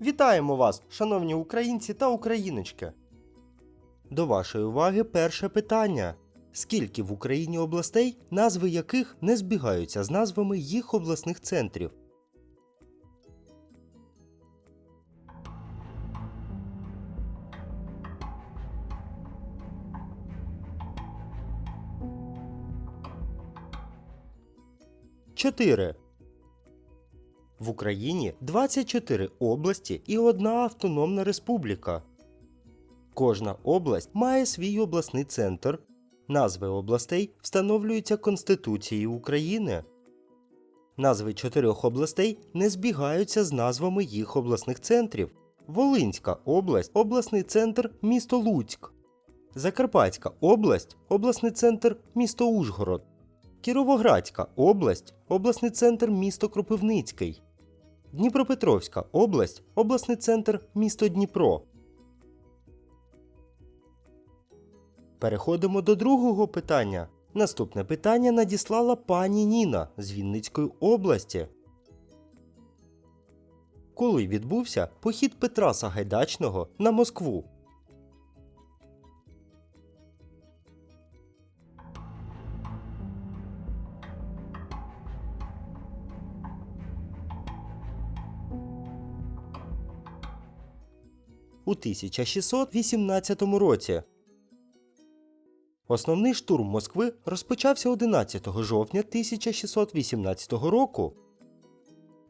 Вітаємо вас, шановні українці та україночки. До вашої уваги перше питання. Скільки в Україні областей, назви яких не збігаються з назвами їх обласних центрів? Чотири. В Україні 24 області і одна автономна республіка. Кожна область має свій обласний центр. Назви областей встановлюються Конституцією України. Назви чотирьох областей не збігаються з назвами їх обласних центрів. Волинська область обласний центр місто Луцьк. Закарпатська область обласний центр місто Ужгород. Кіровоградська область обласний центр місто Кропивницький. Дніпропетровська область обласний центр місто Дніпро. Переходимо до другого питання. Наступне питання надіслала пані Ніна з Вінницької області. Коли відбувся похід Петра Сагайдачного на Москву? У 1618 році. Основний штурм Москви розпочався 11 жовтня 1618 року.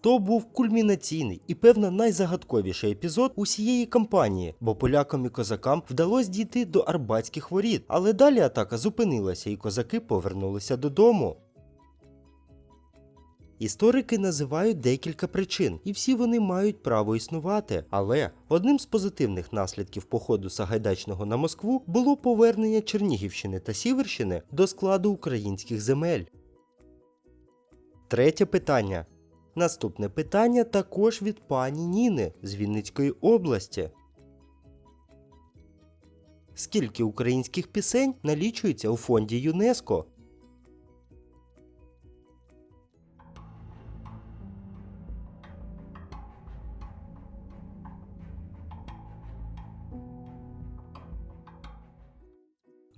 То був кульмінаційний і певно найзагадковіший епізод усієї кампанії, бо полякам і козакам вдалося дійти до Арбатських воріт, але далі атака зупинилася і козаки повернулися додому. Історики називають декілька причин, і всі вони мають право існувати. Але одним з позитивних наслідків походу Сагайдачного на Москву було повернення Чернігівщини та Сіверщини до складу українських земель. Третє питання. Наступне питання також від пані Ніни з Вінницької області. Скільки українських пісень налічується у фонді ЮНЕСКО?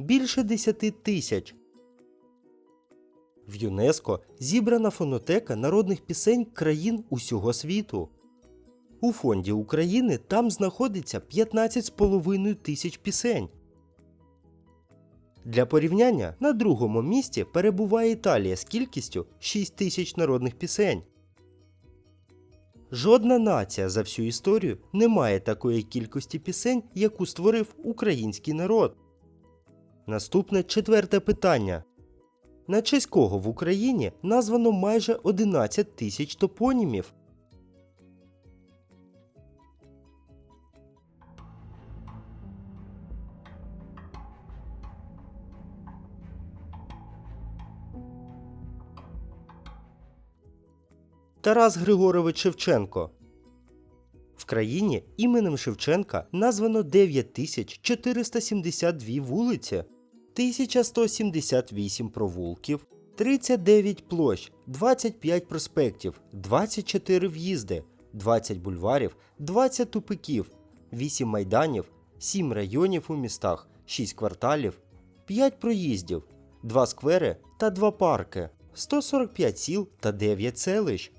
Більше 10 тисяч. В ЮНЕСКО зібрана фонотека народних пісень країн усього світу. У фонді України там знаходиться 15,5 тисяч пісень. Для порівняння на другому місці перебуває Італія з кількістю 6 тисяч народних пісень. Жодна нація за всю історію не має такої кількості пісень, яку створив український народ. Наступне четверте питання. На честь кого в Україні названо майже 11 тисяч топонімів? Тарас Григорович Шевченко. Країні іменем Шевченка названо 9472 вулиці, 1178 провулків, 39 площ, 25 проспектів, 24 в'їзди, 20 бульварів, 20 тупиків, 8 майданів, 7 районів у містах, 6 кварталів, 5 проїздів, 2 сквери та 2 парки, 145 сіл та 9 селищ.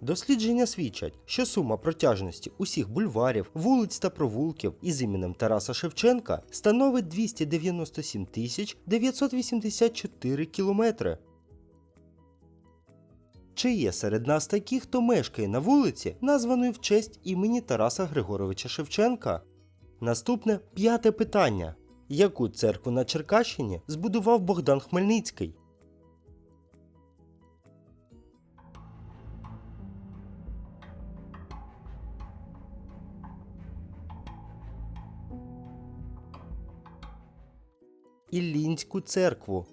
Дослідження свідчать, що сума протяжності усіх бульварів, вулиць та провулків із іменем Тараса Шевченка становить 297 тисяч 984 кілометри. Чи є серед нас такі, хто мешкає на вулиці, названої в честь імені Тараса Григоровича Шевченка? Наступне п'яте питання: яку церкву на Черкащині збудував Богдан Хмельницький? Іллінську церкву.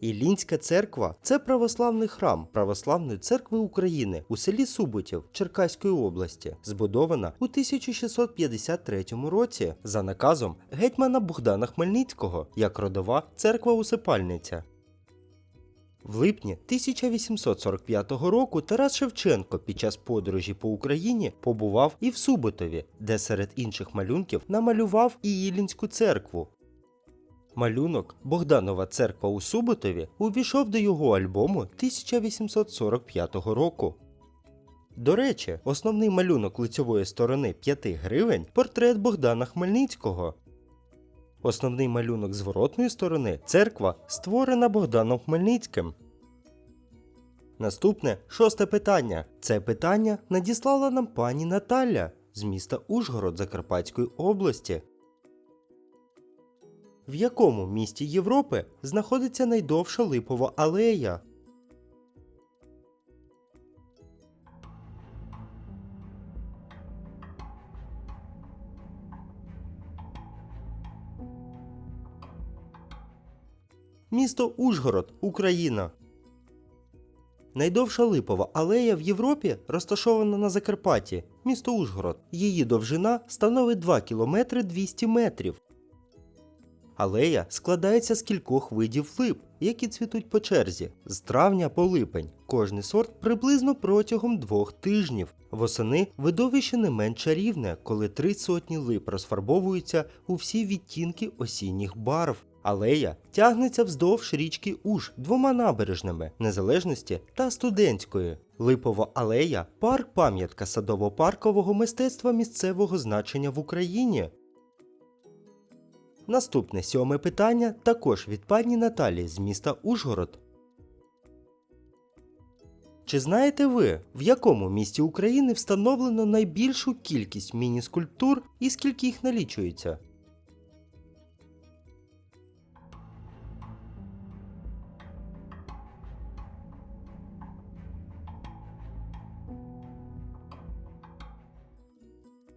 Іллінська церква це православний храм Православної церкви України у селі Суботів Черкаської області, збудована у 1653 році за наказом гетьмана Богдана Хмельницького як родова церква-усипальниця. В липні 1845 року Тарас Шевченко під час подорожі по Україні побував і в Суботові, де серед інших малюнків намалював і Ілінську церкву. Малюнок Богданова церква у Суботові увійшов до його альбому 1845 року. До речі, основний малюнок лицьової сторони 5 гривень портрет Богдана Хмельницького. Основний малюнок зворотної сторони церква створена Богданом Хмельницьким. Наступне шосте питання. Це питання надіслала нам пані Наталя з міста Ужгород Закарпатської області. В якому місті Європи знаходиться найдовша липова алея? Місто Ужгород, Україна. Найдовша липова алея в Європі розташована на Закарпатті, місто Ужгород. Її довжина становить 2 км 200 метрів. Алея складається з кількох видів лип, які цвітуть по черзі з травня по липень. Кожний сорт приблизно протягом двох тижнів. Восени видовище не менш чарівне, коли три сотні лип розфарбовуються у всі відтінки осінніх барв. Алея тягнеться вздовж річки Уж двома набережними Незалежності та Студентської. Липова алея парк пам'ятка садово-паркового мистецтва місцевого значення в Україні. Наступне сьоме питання також від пані Наталі з міста Ужгород. Чи знаєте ви, в якому місті України встановлено найбільшу кількість міні-скульптур і скільки їх налічується?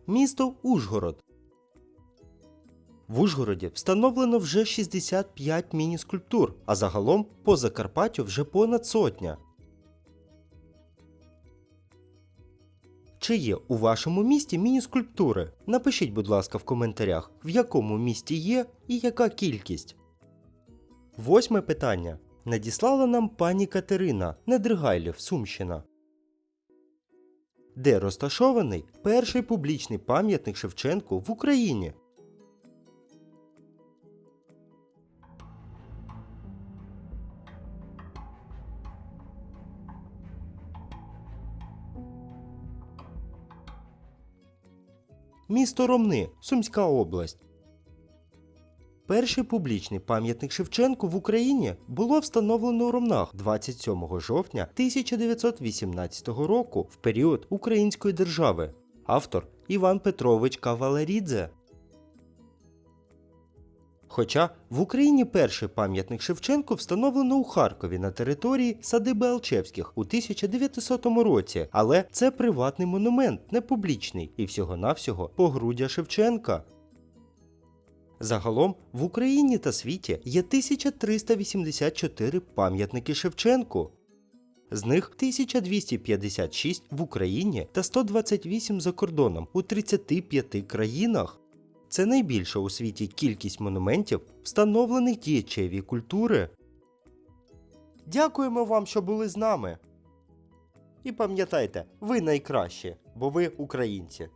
Місто Ужгород. В Ужгороді встановлено вже 65 міні-скульптур, а загалом по Закарпаттю вже понад сотня. Чи є у вашому місті міні-скульптури? Напишіть, будь ласка, в коментарях, в якому місті є і яка кількість. Восьме питання. Надіслала нам пані Катерина Недригайлів, Сумщина. Де розташований перший публічний пам'ятник Шевченку в Україні? Місто Ромни, Сумська область. Перший публічний пам'ятник Шевченку в Україні було встановлено у Ромнах 27 жовтня 1918 року в період Української держави. Автор Іван Петрович Кавалерідзе. Хоча в Україні перший пам'ятник Шевченку встановлено у Харкові на території садиби Алчевських у 1900 році, але це приватний монумент, не публічний, і всього-навсього погруддя Шевченка. Загалом в Україні та світі є 1384 пам'ятники Шевченку. З них 1256 в Україні та 128 за кордоном у 35 країнах. Це найбільша у світі кількість монументів, встановлених діячеві культури. Дякуємо вам, що були з нами. І пам'ятайте, ви найкращі, бо ви українці.